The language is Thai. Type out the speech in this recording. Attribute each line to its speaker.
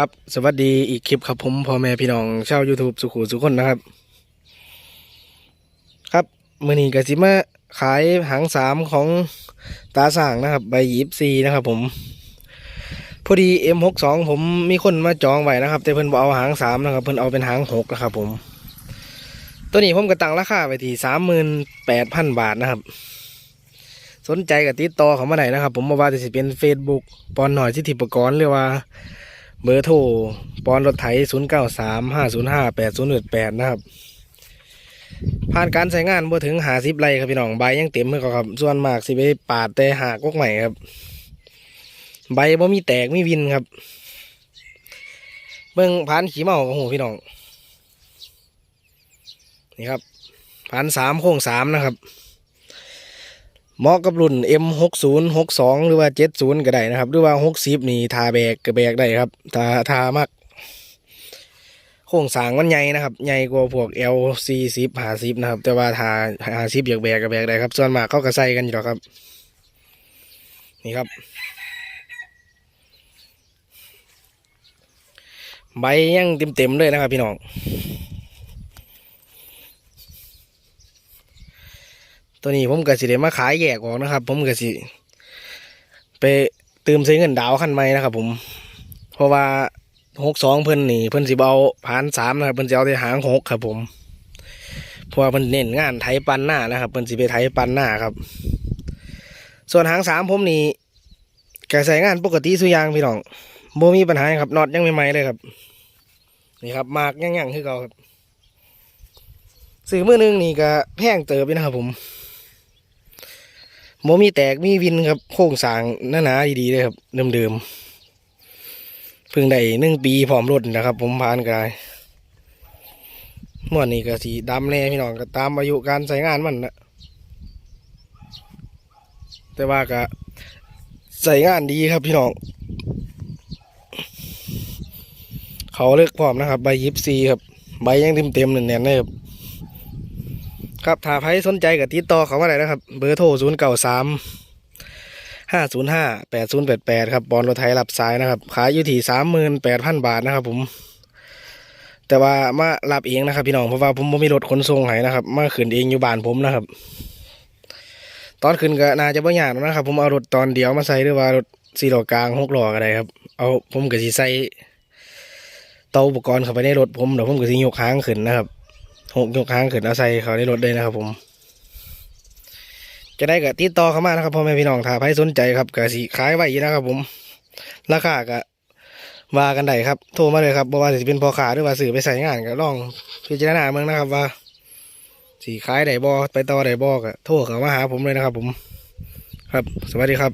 Speaker 1: ครับสวัสดีอีกคลิปครับผมพ่อแม่พี่น้องชาว YouTube สุขุสุขคนนะครับ ครับมือนี้กสิมาขายหางสามของตาส่างนะครับ ใบยิบซีนะครับผม พอดี M62 ผมมีคนมาจองไว้นะครับ แต่เพิ่นบอเอาหางสามนะครับ เพิ่นเอาเป็นหางหกนะครับผม ตัวนี้ผมก็ตั้งราคาไว้ที่สามหมื่นแปดพันบาทนะครับ สนใจกับติดต่อเขามาไหนนะครับ ผมมาว่าจะสิเป็น Facebook ปอนหน่อยสิทธิปกรณ์หรือว่า เบอร์โทรปอนรถไถ0 9 3 5 0 5 8 0 1 8นะครับ ผ่านการใช้งานบ่ถึงหาสิบไรครับพี่น้องใบยังเต็มเลยครับ ส่วนมากสิไปปาดแต่หากกใหม่ครับ ใบบ่มีแตกมีวินครับ เบิ่งผ่านขี้เมาของหูพี่น้อง นี่ครับผ่านสามโค้งสามนะครับ เหมาะกับรุ่น M60 62 หรือว่า 70 ก็ได้นะครับ หรือว่า 60 นี่ทาแบกก็แบกได้ครับทาทามักโครงสร้างมันใหญ่นะครับ ใหญ่กว่าพวก L40 50นะครับ แต่ว่าทา50อยากแบกก็แบกได้ครับ ส่วนมากเขาก็ใส่กันอยู่หรอกครับ นี่ครับ ใบยังเต็มๆเลยนะครับพี่น้อง ตัวนี้ผมก็สิได้มาขายแยกออกนะครับ ผมก็สิ ไปเติมใช้เงินดาวคันใหม่นะครับ ผม เพราะว่าหกสองเพิ่นนี่เพิ่นสิเอาผ่านสามนะครับเพิ่นจะเอาแต่หางหกครับ ผมเพราะว่าเพิ่นเน้นงานไถปันหน้านะครับเพิ่นสิไปไถปันหน้าครับ ส่วนหางสามผมนี่ก็ใส่งานปกติสุยางพี่น้องโบมีปัญหาครับน็อตยังไม่ไหมเลยครับนี่ครับมากยังยังคือเก่าครับซื้อมือหนึงนี่ก็แพงเติบอยู่นะครับผม โมมีแตกมีวินครับโครงสางหนาๆดีๆเลยครับเดิมๆเพิ่งได้หนึ่งปีพร้อมรถนะครับ ผมผ่านกายม่วนนี้ก็สีดำแน่พี่น้องก็ตามอายุการใช้งานมันนะแต่ว่าก็ใส่งานดีครับพี่น้อง เขาเลือกพร้อมนะครับ ใบยิบซีครับ ใบยังเต็มๆแน่นๆเลยครับ ครับถ้าใครสนใจกับติดต่อเขามาได้นะครับ เบอร์โทร0 9 3 5 0 5 8 0 8 8ครับบอลรถไทยรับสายนะครับ ขายอยู่ที่38,000บาทนะครับ ผม แต่ว่ามารับเองนะครับ พี่น้องเพราะว่าผมบ่มีรถขนส่งให้นะครับ มาขึ้นเองอยู่บ้านผมนะครับ ตอนขึ้นก็น่าจะบ่ยากนะครับ ผมเอารถตอนเดียวมาใส่หรือว่ารถสี่ล้อกลางหกล้อก็ได้ครับ เอาผมก็สิใส่เตาอุปกรณ์เข้าไปในรถผมเดี๋ยวผมก็สิยกค้างขึ้นนะครับ หกยกค้างขึ้นเอาใส่เขาในรถเลยนะครับ ผม จะได้กับติดต่อเข้ามานะครับพ่อแม่พี่น้องถ้าใครสนใจครับก็สิขายไว้ยนะครับ ผม ราคาก็ว่ากันได้ครับโทรมาเลยครับบ่ว่าสิเป็นพอค้าหรือว่าสื่อไปใส่งานก็ลองพิจารณาเมืองนะครับ ว่าสีขายได้บ่ไปต่อได้บ่ก็โทรเข้ามาหาผมเลยนะครับ ผม ครับ สวัสดีครับ